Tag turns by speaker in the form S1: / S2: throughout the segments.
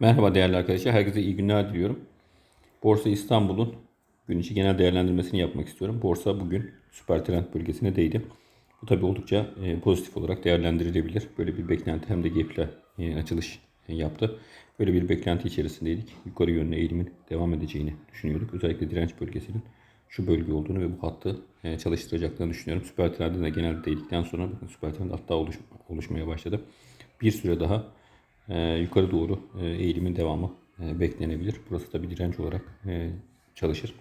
S1: Merhaba değerli arkadaşlar. Herkese iyi günler diliyorum. Borsa İstanbul'un gün içi genel değerlendirmesini yapmak istiyorum. Borsa bugün süper trend bölgesine değdi. Bu tabi oldukça e, pozitif olarak değerlendirilebilir. Böyle bir beklenti hem de gap'le açılış yaptı. Böyle bir beklenti içerisindeydik. Yukarı yönlü eğilimin devam edeceğini düşünüyorduk. Özellikle direnç bölgesinin şu bölge olduğunu ve bu hattı e, çalıştıracaklarını düşünüyorum. Süper trendin de genelde değdikten sonra bakın süper trend hatta oluş, oluşmaya başladı. Bir süre daha e, yukarı doğru e, eğilimin devamı e, beklenebilir. Burası da bir direnç olarak e, çalışır.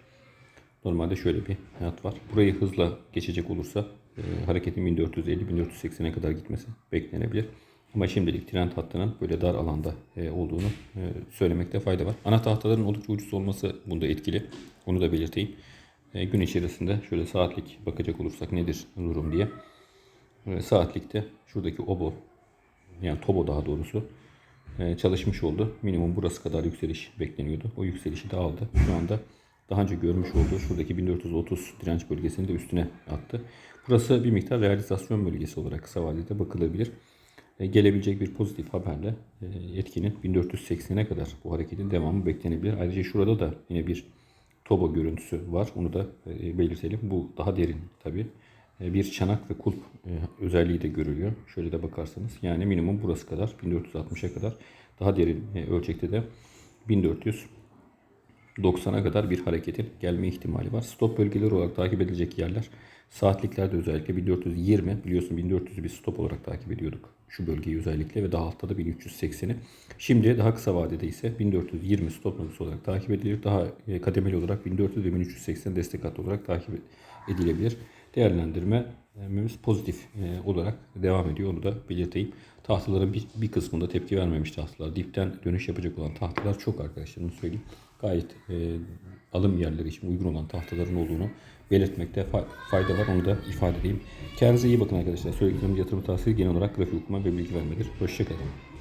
S1: Normalde şöyle bir hayat var. Burayı hızla geçecek olursa e, hareketin 1450-1480'e kadar gitmesi beklenebilir. Ama şimdilik trend hattının böyle dar alanda olduğunu e, söylemekte fayda var. Ana tahtaların oldukça ucuz olması bunda etkili. Onu da belirteyim. Gün içerisinde şöyle saatlik bakacak olursak nedir durum diye. Saatlikte şuradaki obo yani tobo daha doğrusu çalışmış oldu. Minimum burası kadar yükseliş bekleniyordu. O yükselişi de aldı. Şu anda daha önce görmüş olduğu şuradaki 1430 direnç bölgesini de üstüne attı. Burası bir miktar realizasyon bölgesi olarak kısa vadede bakılabilir. E, Gelebilecek bir pozitif haberle e, etkinin 1480'e kadar bu hareketin devamı beklenebilir. Ayrıca şurada da yine bir Toba görüntüsü var. Onu da e, belirtelim. Bu daha derin tabi. Bir çanak ve kulp e, özelliği de görülüyor. Şöyle de bakarsanız. Yani minimum burası kadar 1460'a kadar daha derin e, ölçekte de 1490'a kadar bir hareketin gelme ihtimali var. Stop bölgeleri olarak takip edilecek yerler saatliklerde özellikle 1420 biliyorsun 1400'ü bir stop olarak takip ediyorduk şu bölgeyi özellikle ve daha altta da 1380'i. Şimdi daha kısa vadede ise 1420 stop noktası olarak takip edilir. Daha e, kademeli olarak 1400 ve 1380 destek hattı olarak takip edilebilir. Değerlendirmemiz pozitif e, olarak devam ediyor. Onu da belirteyim. Tahtaların bir, bir kısmında tepki vermemiş tahtalar. Dipten dönüş yapacak olan tahtalar çok arkadaşlar. Onu söyleyeyim. Gayet e, alım yerleri için uygun olan tahtaların olduğunu belirtmekte fa- fayda var. Onu da ifade edeyim. Kendinize iyi bakın arkadaşlar. Söylediklerim yatırım tavsiyesi genel olarak grafik okuma ve bilgi vermedir. Hoşçakalın.